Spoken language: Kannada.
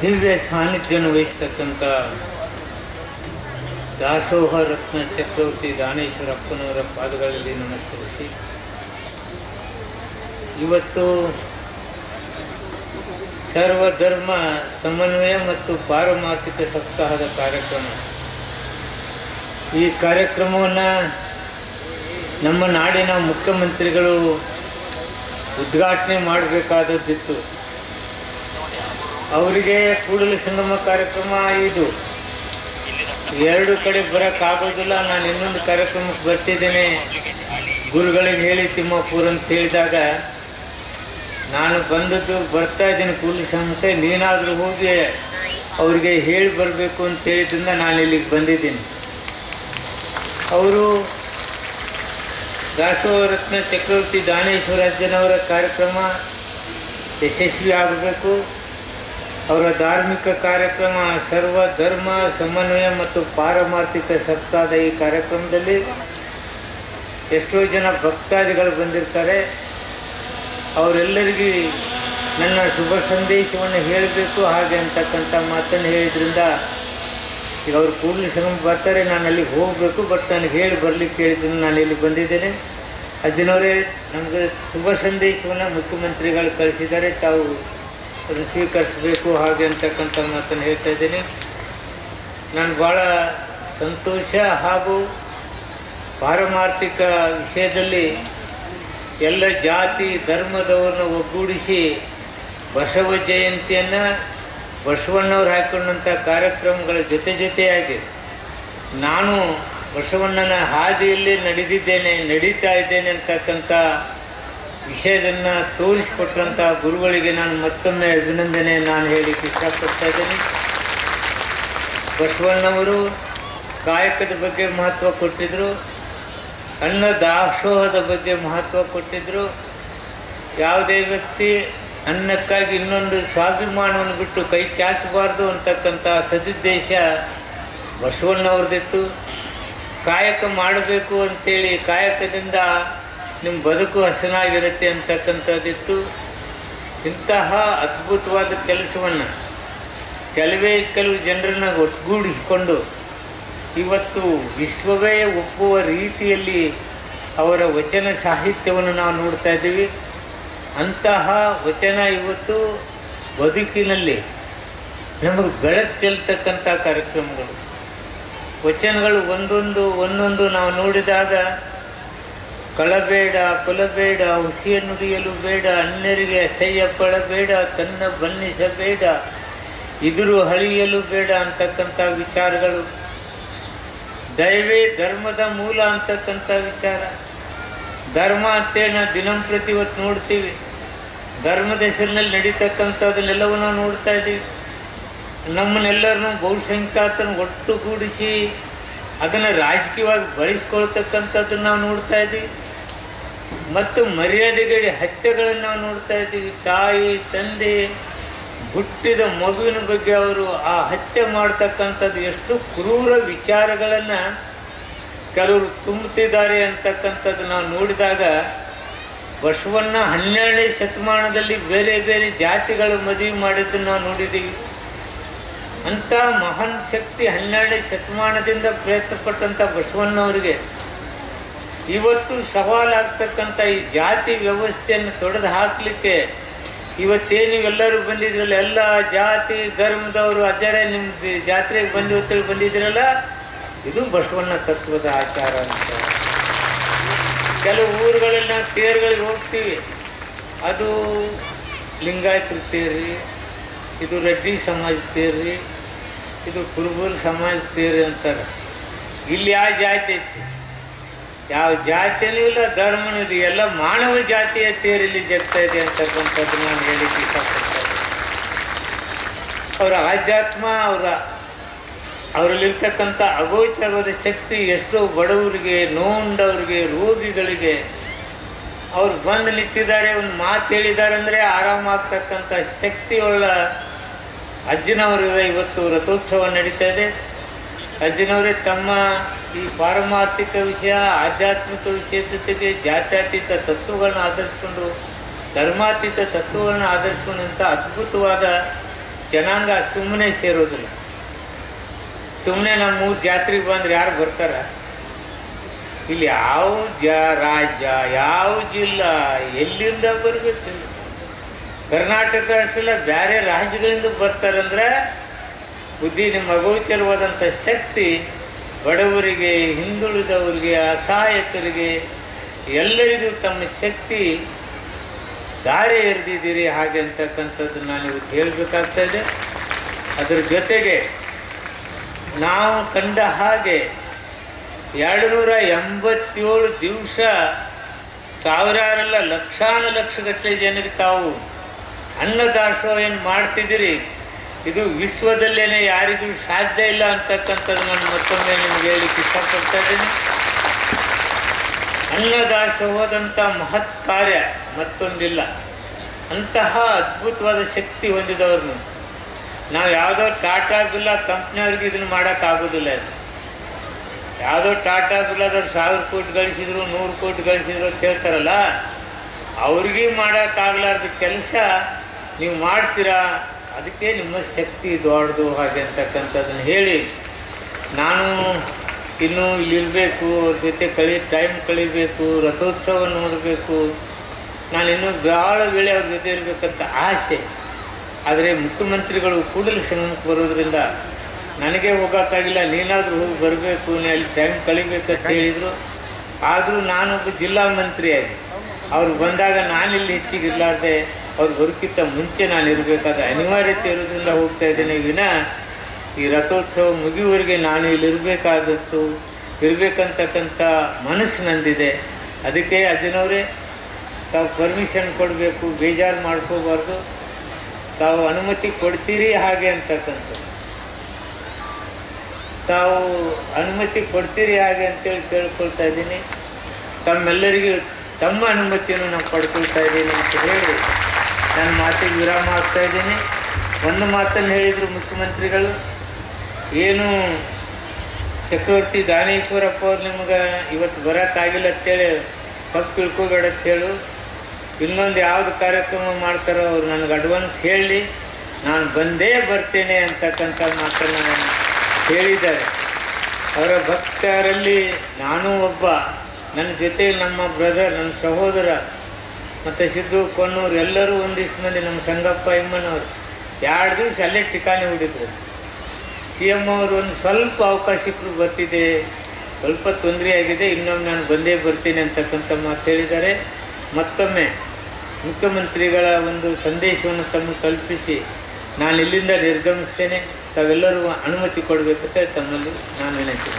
ದಿವ್ಯ ಸಾನ್ನಿಧ್ಯವನ್ನು ವಹಿಸ್ತಕ್ಕಂಥ ದಾಸೋಹ ರತ್ನ ಚಕ್ರವರ್ತಿ ದಾನೇಶ್ವರಪ್ಪನವರ ಪಾದಗಳಲ್ಲಿ ನಮಸ್ಕರಿಸಿ. ಇವತ್ತು ಸರ್ವಧರ್ಮ ಸಮನ್ವಯ ಮತ್ತು ಪಾರಮಾರ್ಥಿಕ ಸಪ್ತಾಹದ ಕಾರ್ಯಕ್ರಮ. ಈ ಕಾರ್ಯಕ್ರಮವನ್ನು ನಮ್ಮ ನಾಡಿನ ಮುಖ್ಯಮಂತ್ರಿಗಳು ಉದ್ಘಾಟನೆ ಮಾಡಬೇಕಾದದ್ದಿತ್ತು. ಅವರಿಗೆ ಕೂಡಲ ಸಂಗಮ ಕಾರ್ಯಕ್ರಮ ಇದು. ಎರಡು ಕಡೆ ಬರೋಕ್ಕಾಗೋದಿಲ್ಲ ನಾನು ಇನ್ನೊಂದು ಕಾರ್ಯಕ್ರಮಕ್ಕೆ ಬರ್ತಿದ್ದೇನೆ. ಗುರುಗಳಿಗೆ ಹೇಳಿ ತಿಮ್ಮಾಪುರ್ ಅಂತ ಹೇಳಿದಾಗ, ನಾನು ಬಂದದ್ದು ಬರ್ತಾ ಇದ್ದೀನಿ ಕೂಲಿ ಸಂಘಕ್ಕೆ ನೀನಾದರೂ ಹೋಗಿ ಅವರಿಗೆ ಹೇಳಿ ಬರಬೇಕು ಅಂತ ಹೇಳಿದ್ರಿಂದ ನಾನು ಇಲ್ಲಿಗೆ ಬಂದಿದ್ದೀನಿ. ಅವರು ದಾಸೋರತ್ನ ಚಕ್ರವರ್ತಿ ದಾನೇಶ್ವರಾಜನವರ ಕಾರ್ಯಕ್ರಮ ಯಶಸ್ವಿ ಆಗಬೇಕು ಅವರ ಧಾರ್ಮಿಕ ಕಾರ್ಯಕ್ರಮ, ಸರ್ವ ಧರ್ಮ, ಸಮನ್ವಯ ಮತ್ತು ಪಾರಮಾರ್ಥಿಕ ಸಪ್ತಾಹದ ಈ ಕಾರ್ಯಕ್ರಮದಲ್ಲಿ ಎಷ್ಟೋ ಜನ ಭಕ್ತಾದಿಗಳು ಬಂದಿರ್ತಾರೆ. ಅವರೆಲ್ಲರಿಗೂ ನನ್ನ ಶುಭ ಸಂದೇಶವನ್ನು ಹೇಳಬೇಕು. ಹಾಗೆ ಅಂತಕ್ಕಂಥ ಮಾತನ್ನು ಹೇಳಿದ್ರಿಂದ ಈಗ ಅವ್ರು ಕೂಡಲೇ ಶ್ರಮ ಬರ್ತಾರೆ. ನಾನು ಅಲ್ಲಿಗೆ ಹೋಗಬೇಕು, ಬಟ್ ನನಗೆ ಹೇಳಿ ಬರಲಿಕ್ಕೆ ಹೇಳಿದ್ರು ನಾನು ಇಲ್ಲಿ ಬಂದಿದ್ದೇನೆ. ಅಜ್ಜನವರೇ ನಮಗೆ ಶುಭ ಸಂದೇಶವನ್ನು ಮುಖ್ಯಮಂತ್ರಿಗಳು ಕಳಿಸಿದ್ದಾರೆ. ತಾವು ಅದನ್ನು ಸ್ವೀಕರಿಸಬೇಕು ಹಾಗೆ ಅಂತಕ್ಕಂಥ ಮಾತನ್ನು ಹೇಳ್ತಾ ಇದ್ದೀನಿ. ನಾನು ಭಾಳ ಸಂತೋಷ ಹಾಗೂ ಪಾರಮಾರ್ಥಿಕ ವಿಷಯದಲ್ಲಿ ಎಲ್ಲ ಜಾತಿ ಧರ್ಮದವರನ್ನು ಒಗ್ಗೂಡಿಸಿ ಬಸವ ಜಯಂತಿಯನ್ನು ಬಸವಣ್ಣವ್ರು ಹಾಕೊಂಡಂಥ ಕಾರ್ಯಕ್ರಮಗಳ ಜೊತೆ ಜೊತೆಯಾಗಿ ನಾನು ಬಸವಣ್ಣನ ಹಾದಿಯಲ್ಲಿ ನಡೆದಿದ್ದೇನೆ, ನಡೀತಾ ಇದ್ದೇನೆ ಅಂತಕ್ಕಂಥ ವಿಷಯದನ್ನು ತೋರಿಸಿಕೊಟ್ಟಂಥ ಗುರುಗಳಿಗೆ ನಾನು ಮತ್ತೊಮ್ಮೆ ಅಭಿನಂದನೆ ನಾನು ಹೇಳಿಕ್ಕೆ ಇಷ್ಟಪಡ್ತಾ ಇದ್ದೇನೆ. ಬಸವಣ್ಣವರು ಕಾಯಕದ ಬಗ್ಗೆ ಮಹತ್ವ ಕೊಟ್ಟಿದ್ದರು ಅನ್ನ ದಾಸೋಹದ ಬಗ್ಗೆ ಮಹತ್ವ ಕೊಟ್ಟಿದ್ದರು ಯಾವುದೇ ವ್ಯಕ್ತಿ ಅನ್ನಕ್ಕಾಗಿ ಇನ್ನೊಂದು ಸ್ವಾಭಿಮಾನವನ್ನು ಬಿಟ್ಟು ಕೈ ಚಾಚಬಾರ್ದು ಅಂತಕ್ಕಂಥ ಸದುದ್ದೇಶ ಬಸವಣ್ಣವ್ರದ್ದಿತ್ತು. ಕಾಯಕ ಮಾಡಬೇಕು ಅಂತೇಳಿ ಕಾಯಕದಿಂದ ನಿಮ್ಮ ಬದುಕು ಹಸನಾಗಿರುತ್ತೆ ಅಂತಕ್ಕಂಥದ್ದಿತ್ತು. ಇಂತಹ ಅದ್ಭುತವಾದ ಕೆಲಸವನ್ನು ಕೆಲವೇ ಕೆಲವು ಜನರನ್ನು ಒಟ್ಟುಗೂಡಿಸಿಕೊಂಡು ಇವತ್ತು ವಿಶ್ವವೇ ಒಪ್ಪುವ ರೀತಿಯಲ್ಲಿ ಅವರ ವಚನ ಸಾಹಿತ್ಯವನ್ನು ನಾವು ನೋಡ್ತಾ ಇದ್ದೀವಿ. ಅಂತಹ ವಚನ ಇವತ್ತು ಬದುಕಿನಲ್ಲಿ ನಮಗೆ ಬೆಳಕು ಚೆಲ್ತಕ್ಕಂಥ ಕಾರ್ಯಕ್ರಮಗಳು. ವಚನಗಳು ಒಂದೊಂದು ಒಂದೊಂದು ನಾವು ನೋಡಿದಾಗ ಕಳಬೇಡ, ಕೊಲಬೇಡ ಹುಸಿಯ ನುಡಿಯಲು ಬೇಡ, ಅನ್ಯರಿಗೆ ಅಸಹ್ಯ ಪಡಬೇಡ, ತನ್ನ ಬನ್ನಿಸಬೇಡ ಇದುರು ಹಳಿಯಲು ಬೇಡ ಅಂತಕ್ಕಂಥ ವಿಚಾರಗಳು. ದಯವೇ ಧರ್ಮದ ಮೂಲ ಅಂತಕ್ಕಂಥ ವಿಚಾರ. ಧರ್ಮ ಅಂತೇಳಿ ನಾವು ದಿನಂಪ್ರತಿ ಇವತ್ತು ನೋಡ್ತೀವಿ. ಧರ್ಮದ ಹೆಸರಿನಲ್ಲಿ ನಡೀತಕ್ಕಂಥದನ್ನೆಲ್ಲವೂ ನಾವು ನೋಡ್ತಾ ಇದ್ದೀವಿ. ನಮ್ಮನ್ನೆಲ್ಲರನ್ನು ಬಹುಸಂಖ್ಯಾತನ ಒಟ್ಟುಗೂಡಿಸಿ ಅದನ್ನು ರಾಜಕೀಯವಾಗಿ ಬಳಸ್ಕೊಳ್ತಕ್ಕಂಥದ್ದನ್ನು ನಾವು ನೋಡ್ತಾ ಇದ್ದೀವಿ. ಮತ್ತು ಮರ್ಯಾದೆಗಡಿ ಹತ್ಯೆಗಳನ್ನು ನಾವು ನೋಡ್ತಾ ಇದ್ದೀವಿ. ತಾಯಿ, ತಂದೆ, ಹುಟ್ಟಿದ ಮಗುವಿನ ಬಗ್ಗೆ ಅವರು ಆ ಹತ್ಯೆ ಮಾಡ್ತಕ್ಕಂಥದ್ದು ಎಷ್ಟು ಕ್ರೂರ ವಿಚಾರಗಳನ್ನು ಕೆಲವರು ತುಂಬುತ್ತಿದ್ದಾರೆ ಅಂತಕ್ಕಂಥದ್ದು ನಾವು ನೋಡಿದಾಗ ಬಸವಣ್ಣ ಹನ್ನೆರಡನೇ ಶತಮಾನದಲ್ಲಿ ಬೇರೆ ಬೇರೆ ಜಾತಿಗಳು ಮದುವೆ ಮಾಡಿದ್ದನ್ನು ನಾವು ನೋಡಿದ್ದೀವಿ. ಅಂಥ ಮಹಾನ್ ಶಕ್ತಿ ಹನ್ನೆರಡನೇ ಶತಮಾನದಿಂದ ಪ್ರಯತ್ನಪಟ್ಟಂಥ ಬಸವಣ್ಣವರಿಗೆ ಇವತ್ತು ಸವಾಲಾಗ್ತಕ್ಕಂಥ ಈ ಜಾತಿ ವ್ಯವಸ್ಥೆಯನ್ನು ತೊಡೆದು ಹಾಕಲಿಕ್ಕೆ ಇವತ್ತೇನು ನೀವೆಲ್ಲರೂ ಬಂದಿದ್ರಲ್ಲ, ಎಲ್ಲ ಜಾತಿ ಧರ್ಮದವರು ಅಜ್ಜರೇ ನಿಮ್ಮ ಜಾತ್ರೆಗೆ ಬಂದು ಹೊತ್ತಲ್ಲಿ ಬಂದಿದ್ರಲ್ಲ, ಇದು ಬಸವಣ್ಣ ತತ್ವದ ಆಚಾರ ಅಂತ. ಕೆಲವು ಊರುಗಳಲ್ಲಿ ನಾವು ತೇರುಗಳಿಗೆ ಹೋಗ್ತೀವಿ. ಅದು ಲಿಂಗಾಯತರ ತೇರಿ, ಇದು ರೆಡ್ಡಿ ಸಮಾಜ ತೇರಿ, ಇದು ಕುರುಬೂರು ಸಮಾಜ ತೇರಿ ಅಂತಾರೆ. ಇಲ್ಲಿ ಯಾವ ಜಾತಿ ಐತಿ. ಯಾವ ಜಾತಿಯಲ್ಲೂ ಇಲ್ಲ, ಧರ್ಮನೂ ಎಲ್ಲ ಮಾನವ ಜಾತಿಯ ಸೇರಿಲಿ ಜಗ್ತಾ ಇದೆ ಅಂತಕ್ಕಂಥದ್ದು ನಾನು ಹೇಳಿಕ್ಕೆ ಇಷ್ಟಪಡ್ತೇನೆ ಅವರ ಆಧ್ಯಾತ್ಮ, ಅವರ, ಅವರಲ್ಲಿರ್ತಕ್ಕಂಥ ಅಗೋಚರದ ಶಕ್ತಿ ಎಷ್ಟೋ ಬಡವರಿಗೆ ನೋಂಡವ್ರಿಗೆ ರೋಗಿಗಳಿಗೆ ಅವ್ರು ಬಂದು ನಿಂತಿದ್ದಾರೆ, ಒಂದು ಮಾತು ಹೇಳಿದ್ದಾರೆ ಅಂದರೆ ಆರಾಮಾಗ್ತಕ್ಕಂಥ ಶಕ್ತಿಯುಳ್ಳ ಅಜ್ಜನವರಿಗೆ ಇವತ್ತು ರಥೋತ್ಸವ ನಡೀತಾ ಇದೆ. ಅಜ್ಜನವರೇ, ತಮ್ಮ ಈ ಪಾರಮಾರ್ಥಿಕ ವಿಷಯ, ಆಧ್ಯಾತ್ಮಿಕ ವಿಷಯದ ಜೊತೆಗೆ ಜಾತ್ಯತೀತ ತತ್ವಗಳನ್ನ ಆಧರಿಸ್ಕೊಂಡು, ಧರ್ಮಾತೀತ ತತ್ವಗಳನ್ನ ಆಧರಿಸ್ಕೊಂಡಂಥ ಅದ್ಭುತವಾದ ಜನಾಂಗ ಸುಮ್ಮನೆ ಸೇರೋದಿಲ್ಲ. ಸುಮ್ಮನೆ ನಮ್ಮ ಮೂರು ಜಾತ್ರೆಗೆ ಬಂದ್ರೆ ಯಾರು ಬರ್ತಾರ? ಇಲ್ಲಿ ಯಾವ ಜ, ರಾಜ್ಯ, ಯಾವ ಜಿಲ್ಲಾ, ಎಲ್ಲಿಂದ ಬರ್ಬೇಕು? ಕರ್ನಾಟಕ ಅಷ್ಟೆಲ್ಲ ಬೇರೆ ರಾಜ್ಯಗಳಿಂದ ಬರ್ತಾರಂದ್ರೆ ಬುದ್ಧಿ ನಿಮ್ಮ ಅಗೋಚರವಾದಂಥ ಶಕ್ತಿ ಬಡವರಿಗೆ, ಹಿಂದುಳಿದವರಿಗೆ, ಅಸಹಾಯಕರಿಗೆ, ಎಲ್ಲರಿಗೂ ತಮ್ಮ ಶಕ್ತಿ ದಾರಿ ಎರೆದಿದ್ದೀರಿ. ಹಾಗೆ ಅಂತಕ್ಕಂಥದ್ದು ನಾನು ಇವತ್ತು ಹೇಳಬೇಕಾಗ್ತಾ ಇದೆ. ಅದರ ಜೊತೆಗೆ ನಾವು ಕಂಡ ಹಾಗೆ ಎರಡು ನೂರ ಎಂಬತ್ತೇಳು ದಿವಸ ಸಾವಿರಾರಲ್ಲ ಲಕ್ಷಾನು ಲಕ್ಷಗಟ್ಟಲೆ ಜನರಿಗೆ ತಾವು ಅನ್ನದಾಸೋಹ ಏನು ಮಾಡ್ತಿದ್ದೀರಿ. ಇದು ವಿಶ್ವದಲ್ಲೇನೆ ಯಾರಿಗೂ ಸಾಧ್ಯ ಇಲ್ಲ ಅಂತಕ್ಕಂಥದ್ದು ನಾನು ಮತ್ತೊಮ್ಮೆ ನಿಮ್ಗೆ ಹೇಳಲಿಕ್ಕೆ ಇಷ್ಟಪಡ್ತಾ ಇದ್ದೀನಿ. ಅನ್ನದಾಸೋಹದಂಥ ಮಹತ್ ಕಾರ್ಯ ಮತ್ತೊಂದಿಲ್ಲ. ಅಂತಹ ಅದ್ಭುತವಾದ ಶಕ್ತಿ ಹೊಂದಿದವ್ರನ್ನು ನಾವು ಯಾವುದೋ ಟಾಟಾ ಬಿಲ್ಲ ಕಂಪ್ನಿಯವ್ರಿಗೆ ಇದನ್ನು ಮಾಡೋಕ್ಕಾಗೋದಿಲ್ಲ ಇದು. ಯಾವುದೋ ಟಾಟಾ ಬಿಲ್ಲದವ್ರು ಸಾವಿರ ಕೋಟಿ ಗಳಿಸಿದ್ರು, ನೂರು ಕೋಟಿ ಗಳಿಸಿದ್ರು ಅಂತ ಹೇಳ್ತಾರಲ್ಲ, ಅವ್ರಿಗೆ ಮಾಡೋಕ್ಕಾಗಲಾರ್ದ ಕೆಲಸ ನೀವು ಮಾಡ್ತೀರಾ? ಅದಕ್ಕೆ ನಿಮ್ಮ ಶಕ್ತಿ ದೊಡ್ಡದು ಹಾಗೆ ಅಂತಕ್ಕಂಥದ್ದನ್ನು ಹೇಳಿ, ನಾನು ಇನ್ನೂ ಇಲ್ಲಿರಬೇಕು, ಅವ್ರ ಜೊತೆ ಕಳಿ ಟೈಮ್ ಕಳಿಬೇಕು, ರಥೋತ್ಸವ ನೋಡಬೇಕು. ನಾನು ಇನ್ನೂ ಭಾಳ ವೇಳೆ ಅವ್ರ ಜೊತೆ ಇರಬೇಕಂತ ಆಸೆ. ಆದರೆ ಮುಖ್ಯಮಂತ್ರಿಗಳು ಕೂಡಲೇ ಸಿನಿಮಾಕ್ಕೆ ಬರೋದ್ರಿಂದ ನನಗೆ ಹೋಗೋಕ್ಕಾಗಿಲ್ಲ, ನೀನಾದರೂ ಹೋಗಿ ಬರಬೇಕು, ನೀ ಅಲ್ಲಿ ಟೈಮ್ ಕಳಿಬೇಕಂತ ಹೇಳಿದರು. ಆದರೂ ನಾನೊಬ್ಬ ಜಿಲ್ಲಾ ಮಂತ್ರಿಯಾಗಿ. ಅವ್ರು ಬಂದಾಗ ನಾನಿಲ್ಲಿ ಹೆಚ್ಚಿಗೆ ಇರಲಾರ್ದೆ ಅವ್ರು ಬದುಕಿಂತ ಮುಂಚೆ ನಾನು ಇರಬೇಕಾದ ಅನಿವಾರ್ಯತೆ ಇರೋದ್ರಿಂದ ಹೋಗ್ತಾ ಇದ್ದೇನೆ. ವಿನ ಈ ರಥೋತ್ಸವ ಮುಗಿಯುವವರೆಗೆ ನಾನು ಇಲ್ಲಿ ಇರಬೇಕಾದದ್ದು, ಇರಬೇಕಂತಕ್ಕಂಥ ಮನಸ್ಸು ನಂದಿದೆ. ಅದಕ್ಕೆ ಅಜ್ಜನವರೇ ತಾವು ಪರ್ಮಿಷನ್ ಕೊಡಬೇಕು, ಬೇಜಾರು ಮಾಡ್ಕೋಬಾರ್ದು. ತಾವು ಅನುಮತಿ ಕೊಡ್ತೀರಿ ಹಾಗೆ ಅಂತಕ್ಕಂಥ ತಾವು ಅನುಮತಿ ಕೊಡ್ತೀರಿ ಹಾಗೆ ಅಂತೇಳಿ ಕೇಳ್ಕೊಳ್ತಾ ಇದ್ದೀನಿ. ತಮ್ಮೆಲ್ಲರಿಗೂ ತಮ್ಮ ಅನುಮತಿಯನ್ನು ನಾವು ಪಡ್ಕೊಳ್ತಾ ಇದ್ದೀನಿ ಅಂತ ಹೇಳಿ ನನ್ನ ಮಾತಿಗೆ ವಿರಾಮ ಆಗ್ತಾ ಇದ್ದೀನಿ. ಒಂದು ಮಾತನ್ನು ಹೇಳಿದರು ಮುಖ್ಯಮಂತ್ರಿಗಳು. ಏನು ಚಕ್ರವರ್ತಿ ದಾನೇಶ್ವರಪ್ಪ ಅವ್ರು ನಿಮ್ಗೆ ಇವತ್ತು ಬರೋಕ್ಕಾಗಿಲ್ಲ ಅಂತೇಳಿ ತಪ್ಪು ತಿಳ್ಕೊಬೇಡ ಅಂತೇಳು ಇನ್ನೊಂದು ಯಾವುದು ಕಾರ್ಯಕ್ರಮ ಮಾಡ್ತಾರೋ ಅವ್ರು ನನಗೆ ಅಡ್ವಾನ್ಸ್ ಹೇಳಿ. ನಾನು ಬಂದೇ ಬರ್ತೇನೆ ಅಂತಕ್ಕಂಥ ಮಾತನ್ನು ನಾನು ಹೇಳಿದ್ದಾರೆ. ಅವರ ಭಕ್ತರಲ್ಲಿ ನಾನೂ ಒಬ್ಬ. ನನ್ನ ಜೊತೆ ನಮ್ಮ ಬ್ರದರ್ ನನ್ನ ಸಹೋದರ ಮತ್ತು ಸಿದ್ದು ಕೊನ್ನೂರು ಎಲ್ಲರೂ ಒಂದಿಷ್ಟು ಮಂದಿ ನಮ್ಮ ಸಂಗಪ್ಪ ಎಮ್ಮನವರು ಎರಡು ದಿವಸ ಅಲ್ಲೇ ಠಿಕಾಣಿ ಹುಡಿದ್ರು. ಸಿ ಎಂ ಅವರು ಒಂದು ಸ್ವಲ್ಪ ಅವಕಾಶ ಇಟ್ಟರು ಬರ್ತಿದೆ. ಸ್ವಲ್ಪ ತೊಂದರೆ ಆಗಿದೆ, ಇನ್ನೊಮ್ಮೆ ನಾನು ಬಂದೇ ಬರ್ತೀನಿ ಅಂತಕ್ಕಂಥ ಮಾತು ಹೇಳಿದ್ದಾರೆ. ಮತ್ತೊಮ್ಮೆ ಮುಖ್ಯಮಂತ್ರಿಗಳ ಒಂದು ಸಂದೇಶವನ್ನು ತಮ್ಮ ತಲುಪಿಸಿ ನಾನು ಇಲ್ಲಿಂದ ನಿರ್ಗಮಿಸ್ತೇನೆ. ತಾವೆಲ್ಲರೂ ಅನುಮತಿ ಕೊಡಬೇಕಂತ ತಮ್ಮಲ್ಲಿ ನಾನು ವಿನಂತಿ